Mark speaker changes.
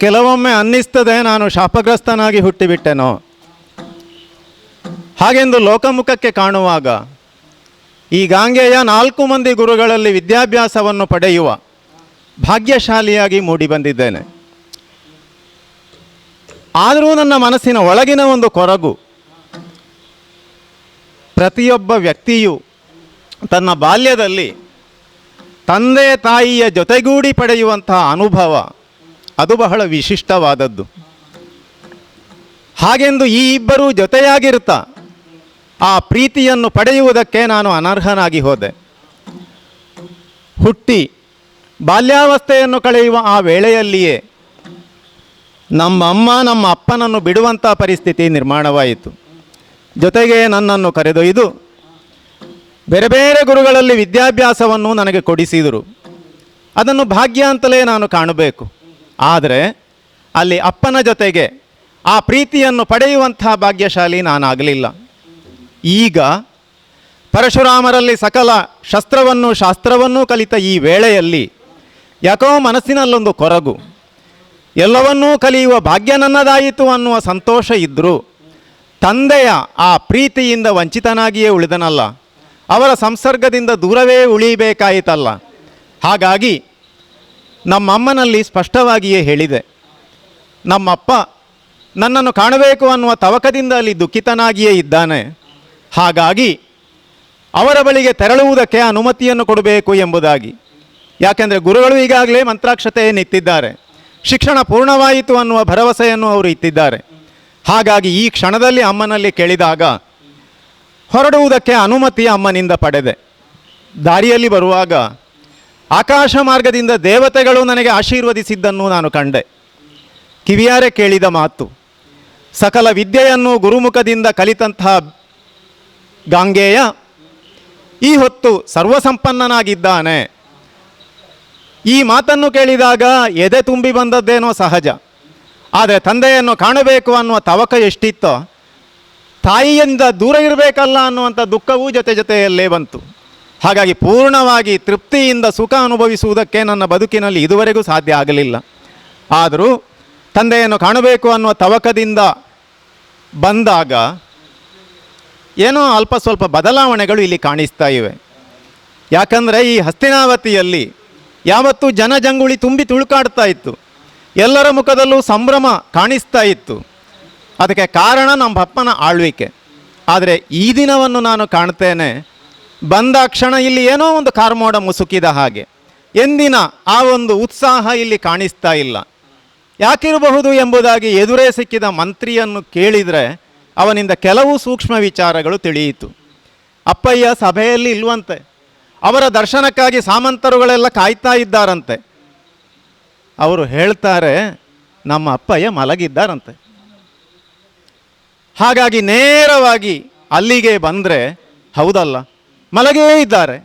Speaker 1: ಕೆಲವೊಮ್ಮೆ ಅನ್ನಿಸ್ತದೆ ನಾನು ಶಾಪಗ್ರಸ್ತನಾಗಿ ಹುಟ್ಟಿಬಿಟ್ಟೆನೋ. ಹಾಗೆಂದು ಲೋಕಮುಖಕ್ಕೆ ಕಾಣುವಾಗ ಈ ಗಾಂಗೆಯ ನಾಲ್ಕು ಮಂದಿ ಗುರುಗಳಲ್ಲಿ ವಿದ್ಯಾಭ್ಯಾಸವನ್ನು ಪಡೆಯುವ ಭಾಗ್ಯಶಾಲಿಯಾಗಿ ಮೂಡಿಬಂದಿದ್ದೇನೆ ಆದರೂ ನನ್ನ ಮನಸ್ಸಿನ ಒಳಗಿನ ಒಂದು ಕೊರಗು ಪ್ರತಿಯೊಬ್ಬ ವ್ಯಕ್ತಿಯು ತನ್ನ ಬಾಲ್ಯದಲ್ಲಿ ತಂದೆ ತಾಯಿಯ ಜೊತೆಗೂಡಿ ಪಡೆಯುವಂತಹ ಅನುಭವ ಅದು ಬಹಳ ವಿಶಿಷ್ಟವಾದದ್ದು. ಹಾಗೆಂದು ಈ ಇಬ್ಬರೂ ಜೊತೆಯಾಗಿರ್ತಾ ಆ ಪ್ರೀತಿಯನ್ನು ಪಡೆಯುವುದಕ್ಕೆ ನಾನು ಅನರ್ಹನಾಗಿ ಹೋದೆ. ಹುಟ್ಟಿ ಬಾಲ್ಯಾವಸ್ಥೆಯನ್ನು ಕಳೆಯುವ ಆ ವೇಳೆಯಲ್ಲಿಯೇ ನಮ್ಮ ಅಮ್ಮ ನಮ್ಮ ಅಪ್ಪನನ್ನು ಬಿಡುವಂಥ ಪರಿಸ್ಥಿತಿ ನಿರ್ಮಾಣವಾಯಿತು. ಜೊತೆಗೆ ನನ್ನನ್ನು ಕರೆದೊಯ್ದು ಬೇರೆ ಬೇರೆ ಗುರುಗಳಲ್ಲಿ ವಿದ್ಯಾಭ್ಯಾಸವನ್ನು ನನಗೆ ಕೊಡಿಸಿದರು. ಅದನ್ನು ಭಾಗ್ಯ ಅಂತಲೇ ನಾನು ಕಾಣಬೇಕು. ಆದರೆ ಅಲ್ಲಿ ಅಪ್ಪನ ಜೊತೆಗೆ ಆ ಪ್ರೀತಿಯನ್ನು ಪಡೆಯುವಂಥ ಭಾಗ್ಯಶಾಲಿ ನಾನಾಗಲಿಲ್ಲ. ಈಗ ಪರಶುರಾಮರಲ್ಲಿ ಸಕಲ ಶಸ್ತ್ರವನ್ನು ಶಾಸ್ತ್ರವನ್ನೂ ಕಲಿತ ಈ ವೇಳೆಯಲ್ಲಿ ಯಾಕೋ ಮನಸ್ಸಿನಲ್ಲೊಂದು ಕೊರಗು. ಎಲ್ಲವನ್ನೂ ಕಲಿಯುವ ಭಾಗ್ಯ ನನ್ನದಾಯಿತು ಅನ್ನುವ ಸಂತೋಷ ಇದ್ದರೂ ತಂದೆಯ ಆ ಪ್ರೀತಿಯಿಂದ ವಂಚಿತನಾಗಿಯೇ ಉಳಿದನಲ್ಲ. ಅವರ ಸಂಸರ್ಗದಿಂದ ದೂರವೇ ಉಳಿಬೇಕಾಯಿತಲ್ಲ. ಹಾಗಾಗಿ ನಮ್ಮಮ್ಮನಲ್ಲಿ ಸ್ಪಷ್ಟವಾಗಿಯೇ ಹೇಳಿದೆ. ನಮ್ಮಪ್ಪ ನನ್ನನ್ನು ಕಾಣಬೇಕು ಅನ್ನುವ ತವಕದಿಂದ ಅಲ್ಲಿ ದುಃಖಿತನಾಗಿಯೇ ಇದ್ದಾನೆ. ಹಾಗಾಗಿ ಅವರ ಬಳಿಗೆ ತೆರಳುವುದಕ್ಕೆ ಅನುಮತಿಯನ್ನು ಕೊಡಬೇಕು ಎಂಬುದಾಗಿ. ಯಾಕೆಂದರೆ ಗುರುಗಳು ಈಗಾಗಲೇ ಮಂತ್ರಾಕ್ಷತೆಯನ್ನಿತ್ತಿದ್ದಾರೆ ಶಿಕ್ಷಣ ಪೂರ್ಣವಾಯಿತು ಅನ್ನುವ ಭರವಸೆಯನ್ನು ಅವರು ಇತ್ತಿದ್ದಾರೆ ಹಾಗಾಗಿ ಈ ಕ್ಷಣದಲ್ಲಿ ಅಮ್ಮನಲ್ಲಿ ಕೇಳಿದಾಗ ಹೊರಡುವುದಕ್ಕೆ ಅನುಮತಿ ಅಮ್ಮನಿಂದ ಪಡೆದೆ. ದಾರಿಯಲ್ಲಿ ಬರುವಾಗ ಆಕಾಶ ಮಾರ್ಗದಿಂದ ದೇವತೆಗಳು ನನಗೆ ಆಶೀರ್ವದಿಸಿದ್ದನ್ನು ನಾನು ಕಂಡೆ. ಕಿವಿಯಾರೆ ಕೇಳಿದ ಮಾತು, ಸಕಲ ವಿದ್ಯೆಯನ್ನು ಗುರುಮುಖದಿಂದ ಕಲಿತಂತಹ ಗಾಂಗೆಯ ಈ ಹೊತ್ತು ಸರ್ವಸಂಪನ್ನನಾಗಿದ್ದಾನೆ. ಈ ಮಾತನ್ನು ಕೇಳಿದಾಗ ಎದೆ ತುಂಬಿ ಬಂದದ್ದೇನೋ ಸಹಜ. ಆದರೆ ತಂದೆಯನ್ನು ಕಾಣಬೇಕು ಅನ್ನುವ ತವಕ ಎಷ್ಟಿತ್ತೋ, ತಾಯಿಯಿಂದ ದೂರ ಇರಬೇಕಲ್ಲ ಅನ್ನುವಂಥ ದುಃಖವೂ ಜೊತೆ ಜೊತೆಯಲ್ಲೇ ಬಂತು. ಹಾಗಾಗಿ ಪೂರ್ಣವಾಗಿ ತೃಪ್ತಿಯಿಂದ ಸುಖ ಅನುಭವಿಸುವುದಕ್ಕೆ ನನ್ನ ಬದುಕಿನಲ್ಲಿ ಇದುವರೆಗೂ ಸಾಧ್ಯ ಆಗಲಿಲ್ಲ. ಆದರೂ ತಂದೆಯನ್ನು ಕಾಣಬೇಕು ಅನ್ನುವ ತವಕದಿಂದ ಬಂದಾಗ ಏನೋ ಅಲ್ಪ ಸ್ವಲ್ಪ ಬದಲಾವಣೆಗಳು ಇಲ್ಲಿ ಕಾಣಿಸ್ತಾ ಇವೆ. ಯಾಕಂದರೆ ಈ ಹಸ್ತಿನಾವತಿಯಲ್ಲಿ ಯಾವತ್ತೂ ಜನಜಂಗುಳಿ ತುಂಬಿ ತುಳುಕಾಡ್ತಾ ಇತ್ತು. ಎಲ್ಲರ ಮುಖದಲ್ಲೂ ಸಂಭ್ರಮ ಕಾಣಿಸ್ತಾ ಇತ್ತು. ಅದಕ್ಕೆ ಕಾರಣ ನಮ್ಮ ಅಪ್ಪನ ಆಳ್ವಿಕೆ. ಆದರೆ ಈ ದಿನವನ್ನು ನಾನು ಕಾಣ್ತೇನೆ. ಬಂದ ಕ್ಷಣ ಇಲ್ಲಿ ಏನೋ ಒಂದು ಕಾರ್ಮೋಡ ಮುಸುಕಿದ ಹಾಗೆ. ಎಂದಿನ ಆ ಒಂದು ಉತ್ಸಾಹ ಇಲ್ಲಿ ಕಾಣಿಸ್ತಾ ಇಲ್ಲ. ಯಾಕಿರಬಹುದು ಎಂಬುದಾಗಿ ಎದುರೇ ಸಿಕ್ಕಿದ ಮಂತ್ರಿಯನ್ನು ಕೇಳಿದರೆ ಅವನಿಂದ ಕೆಲವು ಸೂಕ್ಷ್ಮ ವಿಚಾರಗಳು ತಿಳಿಯಿತು. ಅಪ್ಪಯ್ಯ ಸಭೆಯಲ್ಲಿ ಇಲ್ವಂತೆ. ಅವರ ದರ್ಶನಕ್ಕಾಗಿ ಸಾಮಂತರುಗಳೆಲ್ಲ ಕಾಯ್ತಾ ಇದ್ದಾರಂತೆ. ಅವರು ಹೇಳ್ತಾರೆ, ನಮ್ಮ ಅಪ್ಪಯ್ಯ ಮಲಗಿದ್ದಾರಂತೆ. ಹಾಗಾಗಿ ನೇರವಾಗಿ ಅಲ್ಲಿಗೆ ಬಂದರೆ ಹೌದಲ್ಲ? ಮಲಗೇ ಇದ್ದಾರೆ.